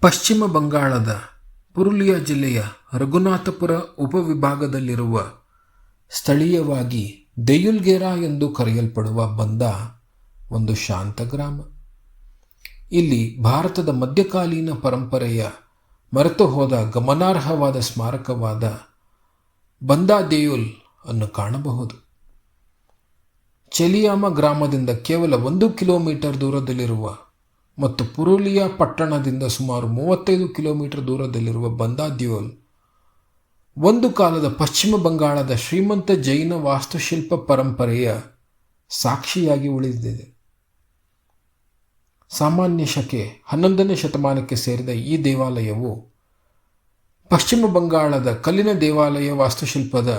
ಪಶ್ಚಿಮ ಬಂಗಾಳದ ಪುರುಲಿಯಾ ಜಿಲ್ಲೆಯ ರಘುನಾಥಪುರ ಉಪವಿಭಾಗದಲ್ಲಿರುವ ಸ್ಥಳೀಯವಾಗಿ ದೆಯುಲ್ಗೇರಾ ಎಂದು ಕರೆಯಲ್ಪಡುವ ಬಂದ ಒಂದು ಶಾಂತ ಗ್ರಾಮ. ಇಲ್ಲಿ ಭಾರತದ ಮಧ್ಯಕಾಲೀನ ಪರಂಪರೆಯ ಮರೆತು ಹೋದ ಗಮನಾರ್ಹವಾದ ಸ್ಮಾರಕವಾದ ಬಂದಾ ದೇಯುಲ್ ಅನ್ನು ಕಾಣಬಹುದು. ಚೆಲಿಯಾಮ ಗ್ರಾಮದಿಂದ ಕೇವಲ ಒಂದು ಕಿಲೋಮೀಟರ್ ದೂರದಲ್ಲಿರುವ ಮತ್ತು ಪುರುಲಿಯಾ ಪಟ್ಟಣದಿಂದ ಸುಮಾರು ಮೂವತ್ತೈದು ಕಿಲೋಮೀಟರ್ ದೂರದಲ್ಲಿರುವ ಬಂದಾದ್ಯೋಲ್, ಒಂದು ಕಾಲದ ಪಶ್ಚಿಮ ಬಂಗಾಳದ ಶ್ರೀಮಂತ ಜೈನ ವಾಸ್ತುಶಿಲ್ಪ ಪರಂಪರೆಯ ಸಾಕ್ಷಿಯಾಗಿ ಉಳಿದಿದೆ. ಸಾಮಾನ್ಯ ಶಕೆ ಹನ್ನೊಂದನೇ ಶತಮಾನಕ್ಕೆ ಸೇರಿದ ಈ ದೇವಾಲಯವು ಪಶ್ಚಿಮ ಬಂಗಾಳದ ಕಲ್ಲಿನ ದೇವಾಲಯ ವಾಸ್ತುಶಿಲ್ಪದ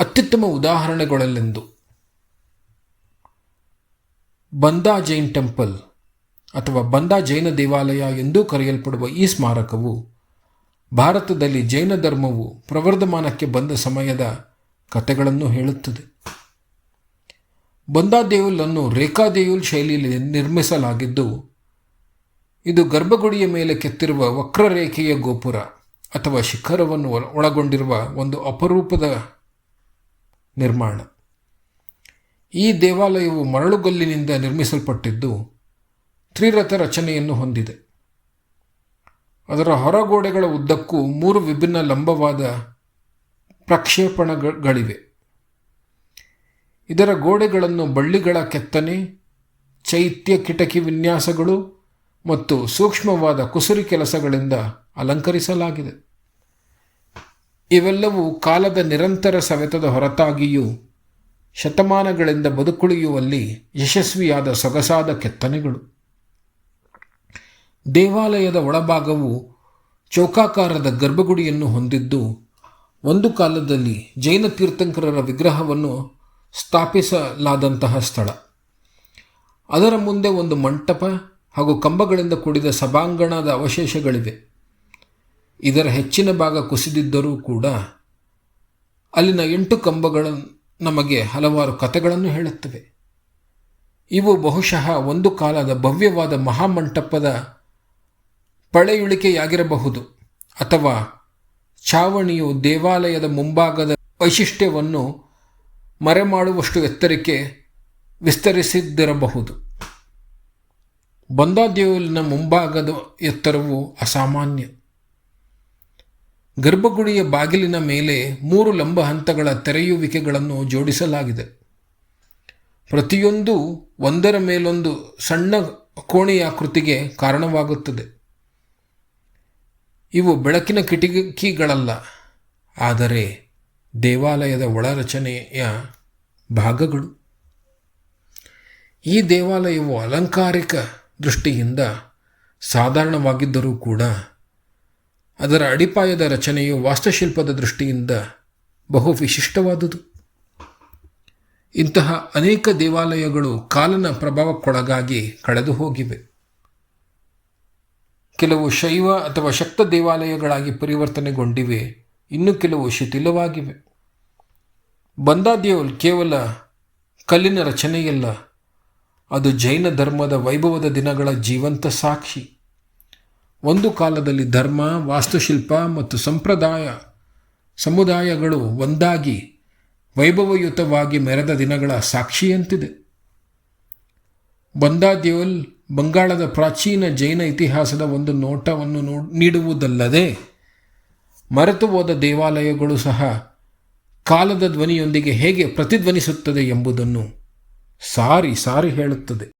ಅತ್ಯುತ್ತಮ ಉದಾಹರಣೆಗಳಲ್ಲೆಂದು ಬಂದಾ ಜೈನ್ ಟೆಂಪಲ್ ಅಥವಾ ಬಂದಾ ಜೈನ ದೇವಾಲಯ ಎಂದೂ ಕರೆಯಲ್ಪಡುವ ಈ ಸ್ಮಾರಕವು ಭಾರತದಲ್ಲಿ ಜೈನ ಧರ್ಮವು ಪ್ರವರ್ಧಮಾನಕ್ಕೆ ಬಂದ ಸಮಯದ ಕಥೆಗಳನ್ನು ಹೇಳುತ್ತದೆ. ಬಂದಾ ದೇವುಲನ್ನು ರೇಖಾದೇಯುಲ್ ಶೈಲಿಯಲ್ಲಿ ನಿರ್ಮಿಸಲಾಗಿದ್ದು, ಇದು ಗರ್ಭಗುಡಿಯ ಮೇಲೆ ಕೆತ್ತಿರುವ ವಕ್ರರೇಖೆಯ ಗೋಪುರ ಅಥವಾ ಶಿಖರವನ್ನು ಒಳಗೊಂಡಿರುವ ಒಂದು ಅಪರೂಪದ ನಿರ್ಮಾಣ. ಈ ದೇವಾಲಯವು ಮರಳುಗಲ್ಲಿನಿಂದ ನಿರ್ಮಿಸಲ್ಪಟ್ಟಿದ್ದು ತ್ರಿರಥ ರಚನೆಯನ್ನು ಹೊಂದಿದೆ. ಅದರ ಹೊರಗೋಡೆಗಳ ಉದ್ದಕ್ಕೂ ಮೂರು ವಿಭಿನ್ನ ಲಂಬವಾದ ಪ್ರಕ್ಷೇಪಣಗಳಿವೆ. ಇದರ ಗೋಡೆಗಳನ್ನು ಬಳ್ಳಿಗಳ ಕೆತ್ತನೆ, ಚೈತ್ಯ ಕಿಟಕಿ ವಿನ್ಯಾಸಗಳು ಮತ್ತು ಸೂಕ್ಷ್ಮವಾದ ಕುಸುರಿ ಕೆಲಸಗಳಿಂದ ಅಲಂಕರಿಸಲಾಗಿದೆ. ಇವೆಲ್ಲವೂ ಕಾಲದ ನಿರಂತರ ಸವೆತದ ಹೊರತಾಗಿಯೂ ಶತಮಾನಗಳಿಂದ ಬದುಕುಳಿಯುವಲ್ಲಿ ಯಶಸ್ವಿಯಾದ ಸೊಗಸಾದ ಕೆತ್ತನೆಗಳು. ದೇವಾಲಯದ ಒಳಭಾಗವು ಚೌಕಾಕಾರದ ಗರ್ಭಗುಡಿಯನ್ನು ಹೊಂದಿದ್ದು, ಒಂದು ಕಾಲದಲ್ಲಿ ಜೈನ ತೀರ್ಥಂಕರರ ವಿಗ್ರಹವನ್ನು ಸ್ಥಾಪಿಸಲಾದಂತಹ ಸ್ಥಳ. ಅದರ ಮುಂದೆ ಒಂದು ಮಂಟಪ ಹಾಗೂ ಕಂಬಗಳಿಂದ ಕೂಡಿದ ಸಭಾಂಗಣದ ಅವಶೇಷಗಳಿವೆ. ಇದರ ಹೆಚ್ಚಿನ ಭಾಗ ಕುಸಿದಿದ್ದರೂ ಕೂಡ ಅಲ್ಲಿನ ಎಂಟು ಕಂಬಗಳು ನಮಗೆ ಹಲವಾರು ಕಥೆಗಳನ್ನು ಹೇಳುತ್ತವೆ. ಇವು ಬಹುಶಃ ಒಂದು ಕಾಲದ ಭವ್ಯವಾದ ಮಹಾಮಂಟಪದ ಪಳೆಯುಳಿಕೆಯಾಗಿರಬಹುದು ಅಥವಾ ಛಾವಣಿಯು ದೇವಾಲಯದ ಮುಂಭಾಗದ ವೈಶಿಷ್ಟ್ಯವನ್ನು ಮರೆಮಾಡುವಷ್ಟು ಎತ್ತರಕ್ಕೆ ವಿಸ್ತರಿಸಿದ್ದಿರಬಹುದು. ಬಂದಾದೇವಲಿನ ಮುಂಭಾಗದ ಎತ್ತರವು ಅಸಾಮಾನ್ಯ. ಗರ್ಭಗುಡಿಯ ಬಾಗಿಲಿನ ಮೇಲೆ ಮೂರು ಲಂಬ ಹಂತಗಳ ತೆರೆಯುವಿಕೆಗಳನ್ನು ಜೋಡಿಸಲಾಗಿದೆ. ಪ್ರತಿಯೊಂದು ಒಂದರ ಮೇಲೊಂದು ಸಣ್ಣ ಕೋಣೆಯ ಕೋಣೆಯಾಕೃತಿಗೆ ಕಾರಣವಾಗುತ್ತದೆ. ಇವು ಬೆಳಕಿನ ಕಿಟಕಿಗಳಲ್ಲ, ಆದರೆ ದೇವಾಲಯದ ಒಳರಚನೆಯ ಭಾಗಗಳು. ಈ ದೇವಾಲಯವು ಅಲಂಕಾರಿಕ ದೃಷ್ಟಿಯಿಂದ ಸಾಧಾರಣವಾಗಿದ್ದರೂ ಕೂಡ ಅದರ ಅಡಿಪಾಯದ ರಚನೆಯು ವಾಸ್ತುಶಿಲ್ಪದ ದೃಷ್ಟಿಯಿಂದ ಬಹು ವಿಶಿಷ್ಟವಾದುದು ಇಂತಹ ಅನೇಕ ದೇವಾಲಯಗಳು ಕಾಲನ ಪ್ರಭಾವಕ್ಕೊಳಗಾಗಿ ಕಳೆದು ಹೋಗಿವೆ ಕೆಲವು ಶೈವ ಅಥವಾ ಶಕ್ತ ದೇವಾಲಯಗಳಾಗಿ ಪರಿವರ್ತನೆಗೊಂಡಿವೆ. ಇನ್ನು ಕೆಲವು ಶಿಥಿಲವಾಗಿವೆ. ಬಂದಾದೇವಲ್ ಕೇವಲ ಕಲ್ಲಿನ ರಚನೆಯಲ್ಲ, ಅದು ಜೈನ ಧರ್ಮದ ವೈಭವದ ದಿನಗಳ ಜೀವಂತ ಸಾಕ್ಷಿ. ಒಂದು ಕಾಲದಲ್ಲಿ ಧರ್ಮ, ವಾಸ್ತುಶಿಲ್ಪ ಮತ್ತು ಸಂಪ್ರದಾಯ, ಸಮುದಾಯಗಳು ಒಂದಾಗಿ ವೈಭವಯುತವಾಗಿ ಮೆರೆದ ದಿನಗಳ ಸಾಕ್ಷಿಯಂತಿದೆ. ಬಂದಾದೇವಲ್ ಬಂಗಾಳದ ಪ್ರಾಚೀನ ಜೈನ ಇತಿಹಾಸದ ಒಂದು ನೋಟವನ್ನು ನೀಡುವುದಲ್ಲದೆ ಮರೆತು ಹೋದ ದೇವಾಲಯಗಳು ಸಹ ಕಾಲದ ಧ್ವನಿಯೊಂದಿಗೆ ಹೇಗೆ ಪ್ರತಿಧ್ವನಿಸುತ್ತದೆ ಎಂಬುದನ್ನು ಸಾರಿ ಸಾರಿ ಹೇಳುತ್ತದೆ.